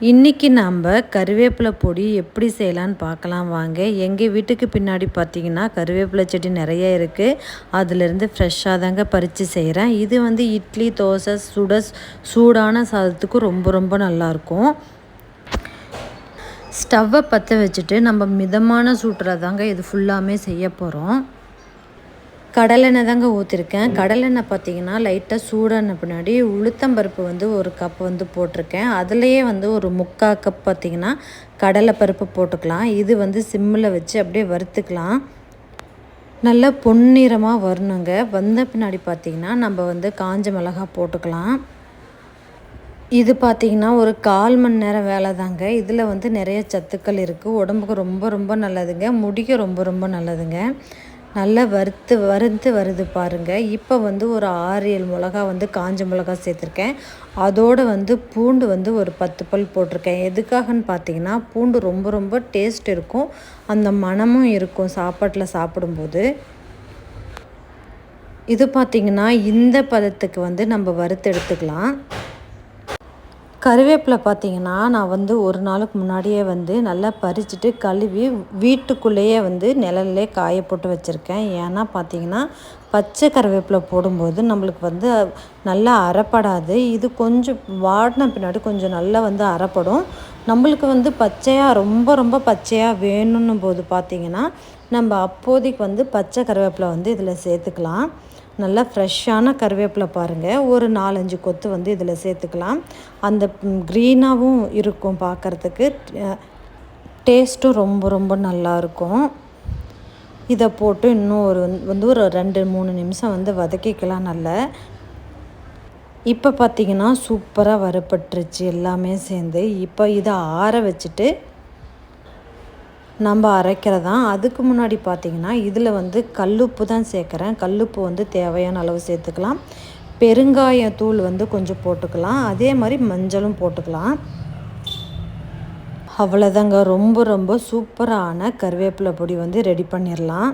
இன்றைக்கி நம்ம கருவேப்பிலை பொடி எப்படி செய்யலான்னு பார்க்கலாம் வாங்க. எங்கள் வீட்டுக்கு பின்னாடி பார்த்தீங்கன்னா கருவேப்பிலை செடி நிறைய இருக்குது அதுலேருந்து ஃப்ரெஷ்ஷாக தாங்க பறித்து செய்கிறேன் இது வந்து இட்லி தோசை சுட சூடான சாதத்துக்கு ரொம்ப ரொம்ப நல்லாயிருக்கும் ஸ்டவ்வை பற்ற வச்சுட்டு நம்ம மிதமான சூட்டில் தாங்க இது ஃபுல்லாமே செய்ய போகிறோம் கடலெண்ணெய் தாங்க ஊற்றிருக்கேன் கடலெண்ணெய் பார்த்தீங்கன்னா லைட்டாக சூடான பின்னாடி உளுத்தம்பருப்பு வந்து ஒரு கப் வந்து போட்டிருக்கேன். அதுலேயே வந்து ஒரு முக்கால் கப் பார்த்திங்கன்னா கடலைப்பருப்பு போட்டுக்கலாம். இது வந்து சிம்மில் வச்சு அப்படியே வறுத்துக்கலாம். நல்லா பொன்னிறமாக வரணுங்க. வந்த பின்னாடி பார்த்திங்கன்னா நம்ம வந்து காஞ்ச மிளகா போட்டுக்கலாம். இது பார்த்திங்கன்னா ஒரு கால் மணி நேரம் வேலை தாங்க இதில் வந்து நிறைய சத்துக்கள் இருக்குது உடம்புக்கு ரொம்ப ரொம்ப நல்லதுங்க. முடிக்கு ரொம்ப ரொம்ப நல்லதுங்க. நல்லா வறுத்து வறுத்து வருது பாருங்கள் இப்போ வந்து ஒரு ஆறு ஏழு மிளகா வந்து காஞ்ச மிளகா சேர்த்துருக்கேன். அதோடு வந்து பூண்டு வந்து ஒரு பத்து பல் போட்டிருக்கேன். எதுக்காகன்னு பார்த்தீங்கன்னா பூண்டு ரொம்ப ரொம்ப டேஸ்ட் இருக்கும். அந்த மனமும் இருக்கும் சாப்பாட்டில் சாப்பிடும்போது. இது பார்த்திங்கன்னா இந்த பதத்துக்கு வந்து நம்ம வறுத்து எடுத்துக்கலாம். கருவேப்பிலை பார்த்திங்கன்னா நான் வந்து ஒரு நாளுக்கு முன்னாடியே வந்து நல்லா பறிச்சுட்டு கழுவி வீட்டுக்குள்ளேயே வந்து நிழல்லே காய போட்டு வச்சுருக்கேன். ஏன்னா பார்த்தீங்கன்னா பச்சை கருவேப்பிலை போடும்போது நம்மளுக்கு வந்து நல்லா அறப்படாது இது கொஞ்சம் வாடின பின்னாடி கொஞ்சம் நல்லா வந்து அறப்படும் நம்மளுக்கு வந்து பச்சையாக ரொம்ப ரொம்ப பச்சையாக வேணும்னும் போது பார்த்திங்கன்னா நம்ம அப்போதைக்கு வந்து பச்சை கருவேப்பிலை வந்து இதில் சேர்த்துக்கலாம். நல்லா ஃப்ரெஷ்ஷான கருவேப்பிலை பாருங்கள் ஒரு நாலஞ்சு கொத்து வந்து இதில் சேர்த்துக்கலாம். அந்த க்ரீனாகவும் இருக்கும் பார்க்குறதுக்கு டேஸ்ட்டும் ரொம்ப ரொம்ப நல்லாயிருக்கும் இதை போட்டு இன்னும் ஒரு வந்து ஒரு ரெண்டு மூணு நிமிஷம் வந்து வதக்கிக்கலாம் நல்லா. இப்போ பார்த்திங்கன்னா சூப்பராக வரப்பட்டுருச்சு எல்லாமே சேர்ந்து. இப்போ இதை ஆற வச்சுட்டு நம்ம அரைக்கிறதான் அதுக்கு முன்னாடி பார்த்திங்கன்னா இதில் வந்து கல்லுப்பு தான் சேர்க்குறேன். கல்லுப்பு வந்து தேவையான அளவு சேர்த்துக்கலாம். பெருங்காயத்தூள் வந்து கொஞ்சம் போட்டுக்கலாம். அதே மாதிரி மஞ்சளும் போட்டுக்கலாம். அவ்வளோதாங்க ரொம்ப ரொம்ப சூப்பரான கருவேப்பிலை பொடி வந்து ரெடி பண்ணிடலாம்.